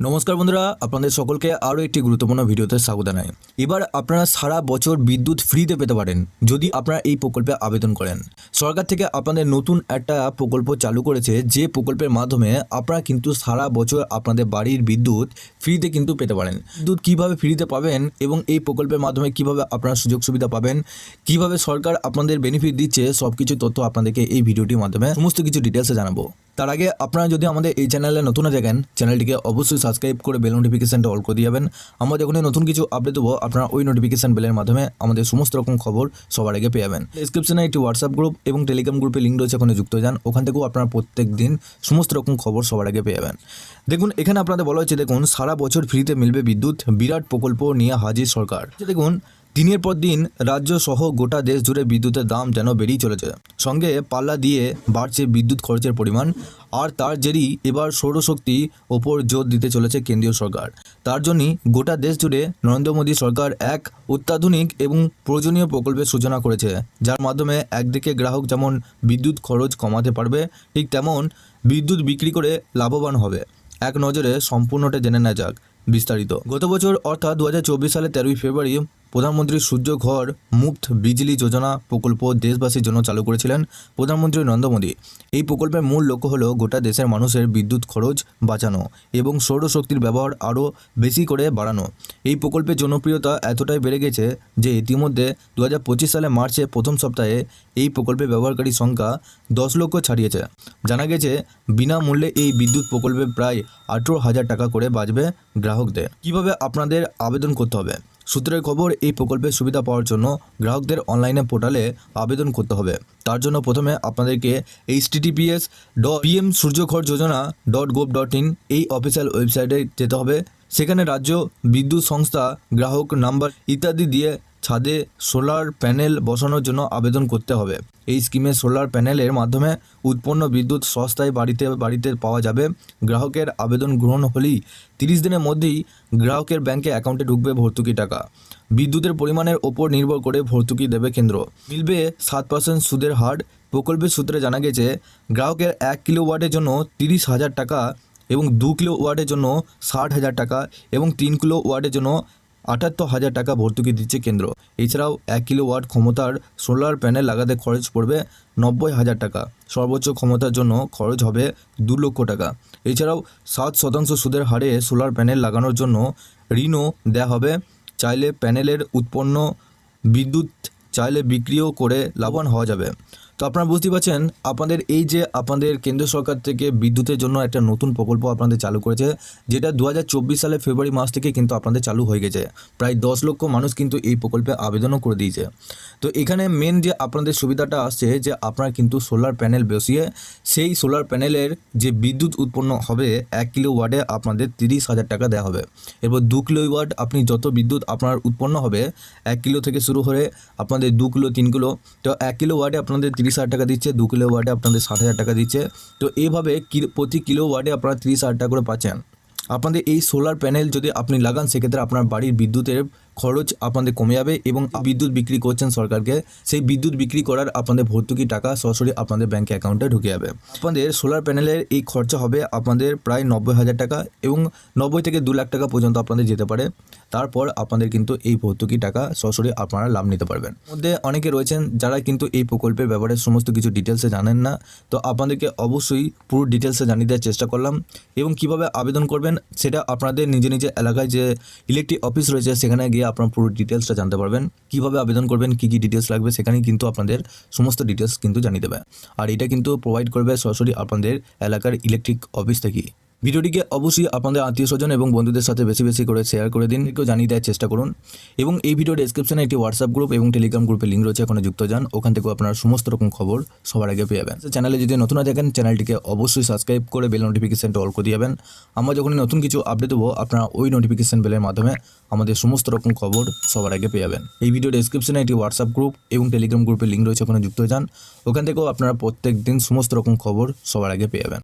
নমস্কার বন্ধুরা, আপনাদের সকলকে আরও একটি গুরুত্বপূর্ণ ভিডিওতে স্বাগত জানাই। এবার আপনারা সারা বছর বিদ্যুৎ ফ্রিতে পেতে পারেন, যদি আপনারা এই প্রকল্পে আবেদন করেন। সরকার থেকে আপনাদের নতুন একটা প্রকল্প চালু করেছে, যে প্রকল্পের মাধ্যমে আপনারা কিন্তু সারা বছর আপনাদের বাড়ির বিদ্যুৎ ফ্রিতে কিন্তু পেতে পারেন। বিদ্যুৎ কীভাবে ফ্রিতে পাবেন এবং এই প্রকল্পের মাধ্যমে কীভাবে আপনারা সুযোগ সুবিধা পাবেন, কীভাবে সরকার আপনাদের বেনিফিট দিচ্ছে সব কিছু তথ্য আপনাদেরকে এই ভিডিওটির মাধ্যমে সমস্ত কিছু ডিটেলসে জানাব। তার আগে আপনারা যদি আমাদের এই চ্যানেলে নতুন থাকেন, চ্যানেলটিকে অবশ্যই সাবস্ক্রাইব করে বেল নোটিফিকেশানটা অল করে দিয়ে যাবেন। আমরা যখনই নতুন কিছু আপডেট দেবো, আপনারা ওই নোটিফিকেশান বেলের মাধ্যমে আমাদের সমস্ত রকম খবর সবার আগে পেয়ে যাবেন। ডিসক্রিপশনে একটি হোয়াটসঅ্যাপ গ্রুপ এবং টেলিগ্রাম গ্রুপে লিঙ্ক রয়েছে, ওখানে যুক্ত যান। ওখান থেকেও আপনারা প্রত্যেক দিন সমস্ত রকম খবর সবার আগে পেয়ে যাবেন। দেখুন, এখানে আপনাদের বলা হচ্ছে দেখুন, সারা বছর ফ্রিতে মিলবে বিদ্যুৎ, বিরাট প্রকল্প নিয়ে হাজির সরকার। দেখুন দিনের পর দিন রাজ্য সহ গোটা দেশ জুড়ে বিদ্যুতের দাম যেন বেড়েই চলেছে। সঙ্গে পাল্লা দিয়ে বাড়ছে বিদ্যুৎ খরচের পরিমাণ, আর তার জেরই এবার সৌরশক্তি ওপর জোর দিতে চলেছে কেন্দ্রীয় সরকার। তার জন্যই গোটা দেশ জুড়ে নরেন্দ্র মোদী সরকার এক অত্যাধুনিক এবং প্রয়োজনীয় প্রকল্পের সূচনা করেছে, যার মাধ্যমে একদিকে গ্রাহক যেমন বিদ্যুৎ খরচ কমাতে পারবে, ঠিক তেমন বিদ্যুৎ বিক্রি করে লাভবান হবে। এক নজরে সম্পূর্ণটা জেনে নেওয়া যাক বিস্তারিত। গত বছর অর্থাৎ দু সালে তেরোই ফেব্রুয়ারি প্রধানমন্ত্রী সূর্য ঘর মুফত বিজলি যোজনা প্রকল্প দেশবাসীর জন্য চালু করেছিলেন প্রধানমন্ত্রী নরেন্দ্র মোদী। এই প্রকল্পের মূল লক্ষ্য হলো গোটা দেশের মানুষের বিদ্যুৎ খরচ বাঁচানো এবং সৌরশক্তির ব্যবহার আরও বেশি করে বাড়ানো। এই প্রকল্পের জনপ্রিয়তা এতটাই বেড়ে গেছে যে ইতিমধ্যে দু হাজার পঁচিশ সালে মার্চে প্রথম সপ্তাহে এই প্রকল্পে ব্যবহারকারীর সংখ্যা দশ লক্ষ ছাড়িয়েছে। জানা গেছে, বিনামূল্যে এই বিদ্যুৎ প্রকল্পে প্রায় আঠেরো হাজার টাকা করে বাঁচবে গ্রাহকদের। কীভাবে আপনাদের আবেদন করতে হবে? সূত্রের খবর, এই প্রকল্পের সুবিধা পাওয়ার জন্য গ্রাহকদের অনলাইনে পোর্টালে আবেদন করতে হবে। তার জন্য প্রথমে আপনাদেরকে H TTPS dot PM Suryaghar Yojana dot gov dot in এই অফিসিয়াল ওয়েবসাইটে যেতে হবে। সেখানে রাজ্য বিদ্যুৎ সংস্থা, গ্রাহক নাম্বার ইত্যাদি দিয়ে ছাদে সোলার প্যানেল বসানোর জন্য আবেদন করতে হবে। এই স্কিমে সোলার প্যানেলের মাধ্যমে উৎপন্ন বিদ্যুৎ সস্তায় বাড়িতে বাড়িতে পাওয়া যাবে। গ্রাহকের আবেদন গ্রহণ হলেই তিরিশ দিনের মধ্যেই গ্রাহকের ব্যাংকে অ্যাকাউন্টে ঢুকবে ভর্তুকি টাকা। বিদ্যুতের পরিমাণের ওপর নির্ভর করে ভর্তুকি দেবে কেন্দ্র। মিলবে সাত পার্সেন্ট সুদের হার। প্রকল্পের সূত্রে জানা গেছে, গ্রাহকের এক কিলো ওয়াটের জন্য তিরিশ হাজার টাকা এবং দু কিলো ওয়াটের জন্য ষাট হাজার টাকা এবং তিন কিলো ওয়াটের জন্য আটাত্তর হাজার টাকা ভর্তুকি দিচ্ছে কেন্দ্র। এছাড়াও এক কিলো ওয়াট ক্ষমতার সোলার প্যানেল লাগাতে খরচ পড়বে নব্বই হাজার টাকা। সর্বোচ্চ ক্ষমতার জন্য খরচ হবে দু লক্ষ টাকা। এছাড়াও সাত শতাংশ সুদের হারে সোলার প্যানেল লাগানোর জন্য ঋণও দেওয়া হবে। চাইলে প্যানেলের উৎপন্ন বিদ্যুৎ চাইলে বিক্রিও করে লাভবান হওয়া যাবে। তো আপনারা বুঝতে পারছেন, আপনাদের এই যে আপনাদের কেন্দ্র সরকার থেকে বিদ্যুতের জন্য একটা নতুন প্রকল্প আপনাদের চালু করেছে, যেটা দু হাজার চব্বিশ সালে ফেব্রুয়ারি মাস থেকে কিন্তু আপনাদের চালু হয়ে গেছে। প্রায় দশ লক্ষ মানুষ কিন্তু এই প্রকল্পে আবেদনও করে দিয়েছে। তো এখানে মেন যে আপনাদের সুবিধাটা আসছে, যে আপনারা কিন্তু সোলার প্যানেল বসিয়ে, সেই সোলার প্যানেলের যে বিদ্যুৎ উৎপন্ন হবে, এক কিলো ওয়াটে আপনাদের তিরিশ হাজার টাকা দেওয়া হবে। এরপর দু কিলো ওয়াট আপনি যত বিদ্যুৎ আপনার উৎপন্ন হবে, এক কিলো থেকে শুরু করে আপনাদের দু কিলো, তিন কিলো, তো এক কিলো ওয়াটে আপনাদের তিরিশ হাজার টাকা দিচ্ছে, দু কিলো ওয়াটে আপনাদের ষাট হাজার টাকা দিচ্ছে। তো এইভাবে প্রতি কিলো ওয়াটে আপনারা তিরিশ হাজার টাকা করে পাচ্ছেন। আপনাদের এই সোলার প্যানেল যদি আপনি লাগান, সেক্ষেত্রে আপনার বাড়ির বিদ্যুতের খরচ আপনাদের কমে যাবে এবং বিদ্যুৎ বিক্রি করছেন সরকারকে, সেই বিদ্যুৎ বিক্রি করার আপনাদের ভর্তুকি টাকা সরাসরি আপনাদের ব্যাংক অ্যাকাউন্টে ঢুকে যাবে। আপনাদের সোলার প্যানেলের এই খরচা হবে আপনাদের প্রায় নব্বই হাজার টাকা এবং নব্বই থেকে দু লাখ টাকা পর্যন্ত আপনাদের যেতে পারে। তারপর আপনাদের কিন্তু এই ভর্তুকি টাকা সরাসরি আপনারা লাভ নিতে পারবেন। মধ্যে অনেকে রয়েছেন যারা কিন্তু এই প্রকল্পের ব্যাপারে সমস্ত কিছু ডিটেলসে জানেন না। তো আপনাদেরকে অবশ্যই পুরো ডিটেলসে জানিয়ে দেওয়ার চেষ্টা করলাম এবং কীভাবে আবেদন করবেন সেটা আপনাদের নিজে নিজে এলাকায় যে ইলেকট্রিক অফিস রয়েছে সেখানে গিয়ে আপনার পুরো ডিটেলসটা জানতে পারবেন। কীভাবে আবেদন করবেন, কি কি ডিটেলস লাগবে সেখানে কিন্তু আপনাদের সমস্ত ডিটেলস কিন্তু জানিয়ে দেবে। আর এটা কিন্তু প্রোভাইড করবে সরাসরি আপনাদের এলাকার ইলেকট্রিক অফিস থেকেই। ভিডিওটিকে অবশ্যই আপনাদের আত্মীয় স্বজন এবং বন্ধুদের সাথে বেশি বেশি করে শেয়ার করে দিন। কেউ জানিয়ে দেওয়ার চেষ্টা করুন। এবং এই ভিডিও ডেসক্রিপশনে একটি হোয়াটসঅ্যাপ গ্রুপ এবং টেলিগ্রাম গ্রুপের লিঙ্ক রয়েছে ওখানে যুক্ত যান। ওখান থেকেও আপনারা সমস্ত রকম খবর সবার আগে পেয়ে যাবেন। চ্যানেলে যদি নতুন হয়ে থাকেন, চ্যানেলটিকে অবশ্যই সাবস্ক্রাইব করে বেল নোটিফিকেশনটা অল করে দিয়ে যাবেন। আমরা যখনই নতুন কিছু আপডেট দেবো, আপনারা ওই নোটিফিকেশন বেলের মাধ্যমে আমাদের সমস্ত রকম খবর সবার আগে পেয়ে যাবেন। এই ভিডিও ডেসক্রিপশনে একটি হোয়াটসঅ্যাপ গ্রুপ এবং টেলিগ্রাম গ্রুপের লিঙ্ক রয়েছে ওখানে যুক্ত যান। ওখান থেকেও আপনারা প্রত্যেক দিন সমস্ত রকম খবর সবার আগে পেয়ে যাবেন।